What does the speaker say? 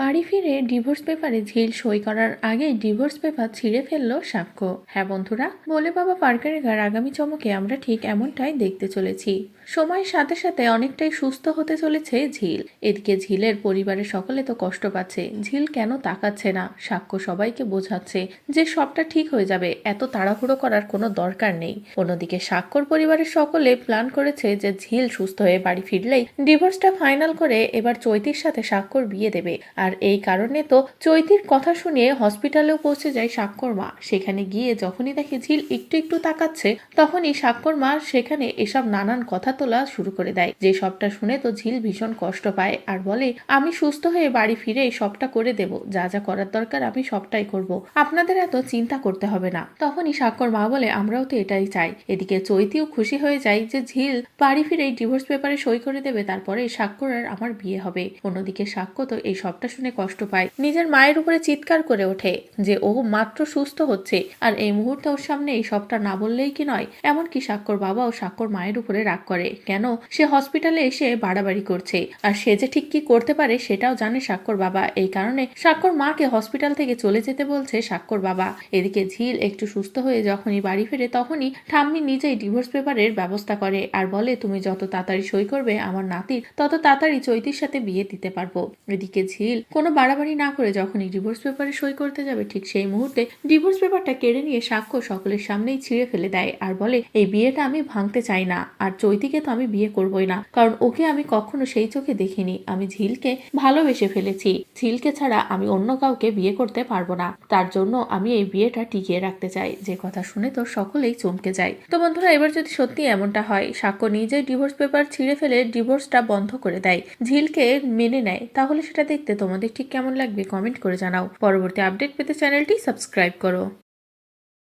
বাড়ি ফিরে ডিভোর্স পেপারে ঝিল সই করার আগে ডিভোর্স পেপার ছিঁড়ে ফেলল সাক্ষ্য হ্যাঁ বন্ধুরা, বলে বাবা পার্কারেগার আগামী চমকে আমরা ঠিক এমনটাই দেখতে চলেছি। সময়ের সাথে সাথে অনেকটাই সুস্থ হতে চলেছে ঝিল। এদিকে ঝিলের পরিবারের সকলে তো কষ্ট পাচ্ছে, ঝিল কেন তাকাচ্ছে না? সাক্ষ্য সবাইকে বোঝাচ্ছে যে সবটা ঠিক হয়ে যাবে, এত তাড়াহুড়ো করার কোনো দরকার নেই। অন্যদিকে স্বাক্ষর পরিবারের সকলে প্ল্যান করেছে যে ঝিল সুস্থ হয়ে বাড়ি ফিরলেই ডিভোর্সটা ফাইনাল করে এবার চৈতির সাথে স্বাক্ষর বিয়ে দেবে। আর এই কারণে তো চৈতির কথা শুনে হসপিটালেও পৌঁছে যায় স্বাক্ষর মা। সেখানে গিয়ে যখনই দেখে ঝিল একটু একটু তাকাচ্ছে, তখনই স্বাক্ষর মা সেখানে এসব নানান কথা তোলা শুরু করে দেয়। যে সবটা শুনে তো ঝিল ভীষণ কষ্ট পায় আর বলে, আমি সুস্থ হয়ে বাড়ি ফিরে সবটা করে দেব। যা যা করার দরকার আমি সবটাই করব। আপনাদের এত চিন্তা করতে হবে না। তখনই স্বাক্ষর মা বলে, আমরাও তো এটাই চাই। এদিকে চৈতিও খুশি হয়ে যায় যে ঝিল বাড়ি ফিরেই ডিভোর্স পেপারে সই করে দেবে, তারপরে স্বাক্ষর আর আমার বিয়ে হবে। অন্যদিকে সাক্ষ্য তো এই সবটা শুনে কষ্ট পায়। নিজের মায়ের উপরে চিৎকার করে ওঠে যে ও মাত্র সুস্থ হচ্ছে। আর এই মুহূর্তে ওর সামনে এই সবটা না বললেই কি নয়? এমনকি স্বাক্ষর বাবা ও স্বাক্ষর মায়ের উপরে রাগ করে। কেন? সে হসপিটালে এসে বাড়াবাড়ি করছে। আর সে যে ঠিক কি করতে পারে সেটাও জানে স্বাক্ষর বাবা। এই কারণে স্বাক্ষর মাকে হসপিটাল থেকে চলে যেতে বলছে স্বাক্ষর বাবা। এদিকে ঝিল একটু সুস্থ হয়ে যখনই বাড়ি ফেরে তখনই ঠাম্মি নিজেই ডিভোর্স পেপারের ব্যবস্থা করে আর বলে, তুমি যত তাড়াতাড়ি সই করবে আমার নাতির, তত তাড়াতাড়ি চৈতির সাথে বিয়ে দিতে পারব। এদিকে ঝিল কোনো বাড়াবাড়ি না করে যখনই ডিভোর্স পেপারে সই করতে যাবে, ঠিক সেই মুহূর্তে ডিভোর্স পেপারটা কেড়ে নিয়ে সাক্ষ্য সকলের সামনেই ছিঁড়ে ফেলে দেয় আর বলে, এই বিয়েটা আমি ভাঙতে চাই না, আর চৈতিকে তো আমি বিয়ে করবই না, কারণ ওকে আমি কখনো সেই চোখে দেখিনি। আমি ঝিলকে ভালোবেসে ফেলেছি। ঝিলকে ছাড়া আমি অন্য কাউকে বিয়ে করতে পারব না। তার জন্য আমি এই বিয়েটা টিকিয়ে রাখতে চাই। যে কথা শুনে তো সকলেই চমকে যায়। তো বন্ধুরা, এবার যদি সত্যি এমনটা হয়, সাক্ষ্য নিজেই ডিভোর্স পেপার ছিঁড়ে ফেলে ডিভোর্সটা বন্ধ করে দেয়। ঝিলকে মেনে নেয়, তাহলে সেটা দেখতে তোমাদের ঠিক কেমন লাগবে কমেন্ট করে জানাও। পরবর্তী আপডেট পেতে চ্যানেলটি সাবস্ক্রাইব করো।